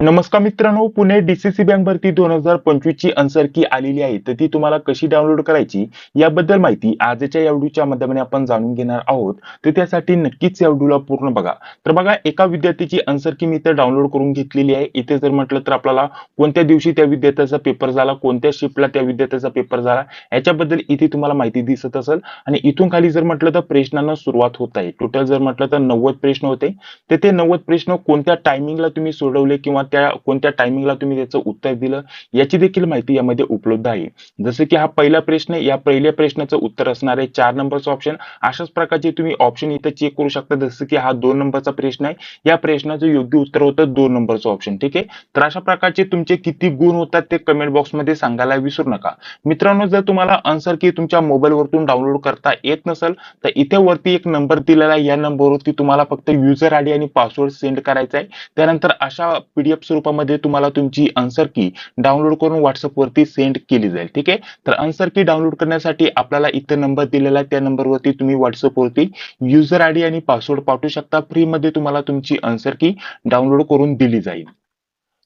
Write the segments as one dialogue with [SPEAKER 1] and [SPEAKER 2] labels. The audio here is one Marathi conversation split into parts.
[SPEAKER 1] नमस्कार मित्रांनो पुणे डीसीसी बँक भरती दोन हजार पंचवीस ची आन्सर की आलेली आहे. तर ती तुम्हाला कशी डाउनलोड करायची याबद्दल माहिती आजच्या या व्हिडिओच्या माध्यमाने आपण जाणून घेणार आहोत. तर त्यासाठी नक्कीच या व्हिडिओला पूर्ण बघा. तर बघा एका विद्यार्थ्याची आन्सर की मी तर डाउनलोड करून घेतलेली आहे. इथे जर म्हटलं तर आपल्याला कोणत्या दिवशी त्या विद्यार्थ्याचा पेपर झाला कोणत्या शिफ्टला त्या विद्यार्थ्याचा पेपर झाला याच्याबद्दल इथे तुम्हाला माहिती दिसत असेल. आणि इथून खाली जर म्हटलं तर प्रश्नांना सुरुवात होत आहे. टोटल जर म्हटलं तर नव्वद प्रश्न होते. तर ते नव्वद प्रश्न कोणत्या टायमिंगला तुम्ही सोडवले किंवा त्या कोणत्या टायमिंगला तुम्ही त्याचं उत्तर दिलं याची देखील माहिती यामध्ये उपलब्ध आहे. जसं की हा पहिला प्रश्न आहे, या पहिल्या प्रश्नाचं उत्तर असणार आहे चार नंबरचं ऑप्शन अशाच प्रकारचे तुम्ही ऑप्शन इथं चेक करू शकता जसं की हा दोन नंबरचा प्रश्न आहे. या प्रश्नाचं योग्य उत्तर होतं दोन नंबरचं ऑप्शन ठीक आहे? तर अशा प्रकारचे तुमचे किती गुण होतात ते कमेंट बॉक्समध्ये सांगायला विसरू नका. मित्रांनो जर तुम्हाला आन्सर की तुमच्या मोबाईल वरतून डाउनलोड करता येत नसेल तर इथे वरती एक नंबर दिलेला आहे. या नंबरवरती तुम्हाला फक्त युजर आयडी आणि पासवर्ड सेंड करायचा आहे. त्यानंतर अशा पीडीएफ स्वरूपामध्ये तुम्हाला तुमची आन्सर की डाउनलोड करून व्हॉट्सअपवरती सेंड केली जाईल. ठीक आहे? तर आन्सर की डाउनलोड करण्यासाठी आपल्याला इतर नंबर दिलेला आहे. त्या नंबरवरती तुम्ही व्हॉट्सअपवरती युजर आयडी आणि पासवर्ड पाठवू शकता. फ्री मध्ये तुम्हाला तुमची आन्सर की डाउनलोड करून दिली जाईल.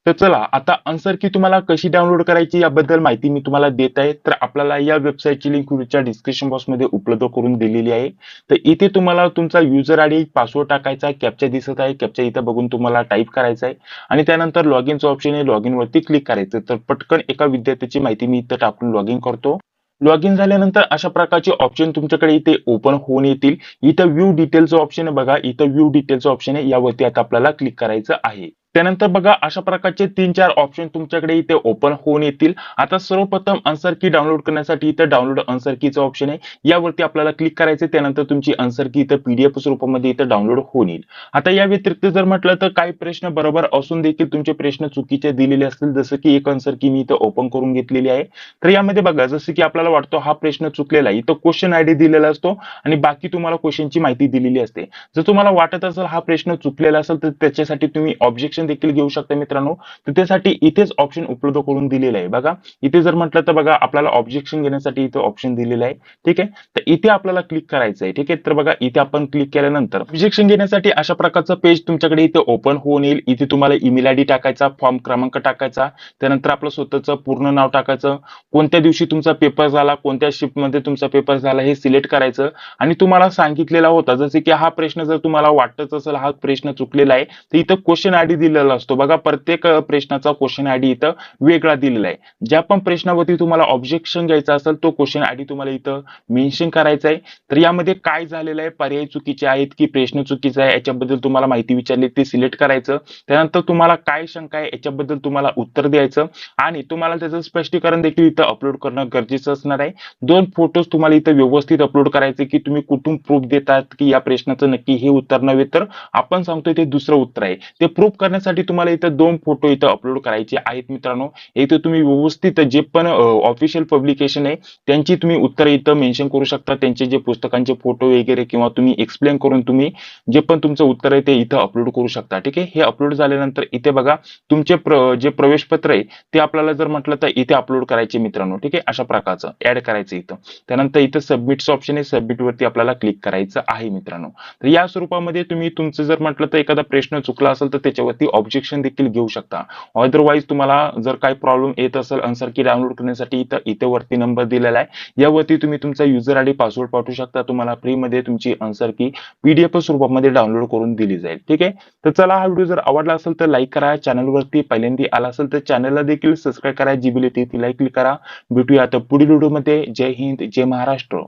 [SPEAKER 1] तर चला आता आन्सर की तुम्हाला कशी डाउनलोड करायची याबद्दल माहिती मी तुम्हाला देत आहे. तर आपल्याला या वेबसाईटची लिंक व्हिडिओच्या डिस्क्रिप्शन बॉक्समध्ये उपलब्ध करून दिलेली आहे. तर इथे तुम्हाला तुमचा युजर आयडी पासवर्ड टाकायचा कॅप्चा दिसत आहे. कॅप्चा इथं बघून तुम्हाला टाईप करायचा आहे. आणि त्यानंतर लॉग इनचं ऑप्शन आहे लॉग इन वरती क्लिक करायचं. तर पटकन एका विद्यार्थ्याची माहिती मी इथं टाकून लॉग इन करतो. लॉग इन झाल्यानंतर अशा प्रकारचे ऑप्शन तुमच्याकडे इथे ओपन होऊन येतील. इथं व्ह्यू डिटेलचं ऑप्शन आहे बघा. इथं व्ह्यू डिटेलचं ऑप्शन आहे. यावरती आता आपल्याला क्लिक करायचं आहे. त्यानंतर बघा अशा प्रकारचे तीन चार ऑप्शन तुमच्याकडे इथे ओपन होऊन येतील. आता सर्वप्रथम आन्सर की डाउनलोड करण्यासाठी इथे डाउनलोड आन्सर कीचं ऑप्शन आहे. यावरती आपल्याला क्लिक करायचं त्यानंतर तुमची आन्सर की इथं पीडीएफ स्वरूपामध्ये इथं डाउनलोड होऊन येईल. आता या व्यतिरिक्त जर म्हटलं तर काही प्रश्न बरोबर असून देखील तुमचे प्रश्न चुकीचे दिलेले असतील जसं की एक आन्सर की मी इथं ओपन करून घेतलेली आहे. तर यामध्ये बघा जसं की आपल्याला वाटतो हा प्रश्न चुकलेला आहे. इथं क्वेश्चन आयडी दिलेला असतो आणि बाकी तुम्हाला क्वेश्चनची माहिती दिलेली असते. जर तुम्हाला वाटत असेल हा प्रश्न चुकलेला असेल तर त्याच्यासाठी तुम्ही ऑब्जेक्शन देखील घेऊ शकता मित्रांनो. तर त्यासाठी इथेच ऑप्शन उपलब्ध करून दिलेलं आहे. बघा इथे जर म्हटलं तर बघा आपल्याला ऑब्जेक्शन घेण्यासाठी इथे ऑप्शन दिलेलं आहे. ठीक आहे? तर इथे आपल्याला क्लिक करायचं आहे ठीक आहे? तर बघा इथे आपण क्लिक केल्यानंतर ऑब्जेक्शन घेण्यासाठी अशा प्रकारचं पेज तुमच्याकडे इथे ओपन होऊन येईल. इथे तुम्हाला ईमेल आयडी टाकायचा फॉर्म क्रमांक टाकायचा. त्यानंतर आपलं स्वतःचं पूर्ण नाव टाकायचं. कोणत्या दिवशी तुमचा पेपर झाला कोणत्या शिफ्टमध्ये तुमचा पेपर झाला हे सिलेक्ट करायचं. आणि तुम्हाला सांगितलेला होता जसे की हा प्रश्न जर तुम्हाला वाटतच असेल हा प्रश्न चुकलेला आहे तर इथं क्वेश्चन आयडी दिलेला असतो. बघा प्रत्येक प्रश्नाचा क्वेश्चन आयडी इथं वेगळा दिलेला आहे. ज्या पण प्रश्नावरती तुम्हाला ऑब्जेक्शन घ्यायचं असेल तो क्वेश्चन आयडी तुम्हाला इथं मेन्शन करायचा आहे. तर यामध्ये काय झालेलं आहे? पर्याय चुकीचे आहेत की प्रश्न चुकीचा आहे? याच्याबद्दल तुम्हाला माहिती विचारली ते सिलेक्ट करायचं. त्यानंतर तुम्हाला काय शंका आहे? याच्याबद्दल तुम्हाला उत्तर द्यायचं. आणि तुम्हाला त्याचं स्पष्टीकरण देखील इथं अपलोड करणं गरजेचं असणार आहे. दोन फोटोज तुम्हाला इथं व्यवस्थित अपलोड करायचे की तुम्ही कुठून प्रूफ देतात की या प्रश्नाचं नक्की हे उत्तर नव्हे? तर आपण सांगतोय ते दुसरं उत्तर आहे. ते प्रूफ करण्यासाठी तुम्हाला इथं दोन फोटो इथं अपलोड करायचे आहेत मित्रांनो. इथं तुम्ही व्यवस्थित जे पण ऑफिशियल पब्लिकेशन आहे त्यांची तुम्ही उत्तर इथं मेन्शन करू शकता. त्यांचे जे पुस्तकांचे फोटो वगैरे किंवा तुम्ही एक्सप्लेन करून तुम्ही जे पण तुमचं उत्तर आहे ते इथं अपलोड करू शकता. ठीक आहे? हे अपलोड झाल्यानंतर इथे बघा तुमचे प्र- जे प्रवेश पत्र आहे ते आपल्याला जर म्हटलं तर इथे अपलोड करायचे मित्रांनो. ठीक आहे? अशा प्रकारचं ऍड करायचं इथं. त्यानंतर इथं सबमिटचं ऑप्शन आहे. सबमिट वरती आपल्याला क्लिक करायचं आहे मित्रांनो. तर या स्वरूपामध्ये तुम्ही तुमचं जर म्हटलं तर एखादा प्रश्न चुकला असेल तर त्याच्यावरती ऑब्जेक्शन देखील घेऊ शकता. अदरवाईज तुम्हाला जर काही प्रॉब्लेम येत असेल आन्सर की डाउनलोड करण्यासाठी इथं इथे वरती नंबर दिलेला आहे. यावरती तुम्ही तुमचा युजर आयडी पासवर्ड पाठवू शकता. तुम्हाला फ्री मध्ये तुमची आन्सर की पीडीएफ स्वरूपामध्ये डाउनलोड करून दिली जाईल. ठीक आहे? तर चला हा व्हिडिओ जर आवडला असेल तर लाईक करा. चॅनलवरती पहिल्यांदा आला असेल तर चॅनलला देखील सबस्क्राईब करा. जी बिल येते ती क्लिक करा. भेटूया आता पुढील व्हिडिओमध्ये जय हिंद जय महाराष्ट्र.